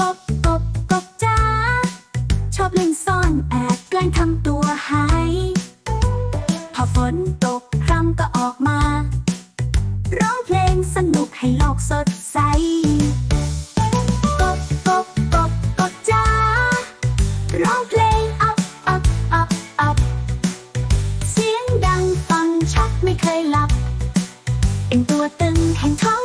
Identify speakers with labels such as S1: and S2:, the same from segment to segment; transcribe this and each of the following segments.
S1: กบกบกบจ้า ชอบเล่นซ่อนแอบแกล้งทำตัวหายพอฝนตกพรำก็ออกมา ร้องเพลงสนุกให้โลกสดใสกบกบกบกบจ้า ร้องเพลงอับอับอับอับเสียงดังฟังชัดไม่เคยหลับ เป็นตัวตึงแห่งท้อง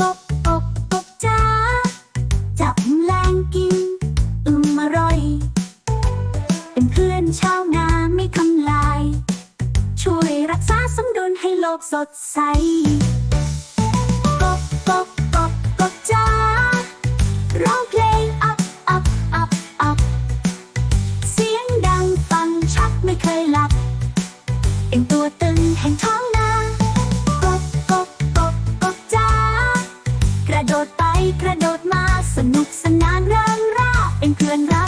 S1: กบกบกบจ้าจับแมลงกินอึมอร่อย เป็นเพื่อนชาวนาไม่ทำลาย ช่วยรักษาสมดุลให้โลกสดใส กระโดดมาสนุกสนานเริงร่าเป็นเพื่อนรัก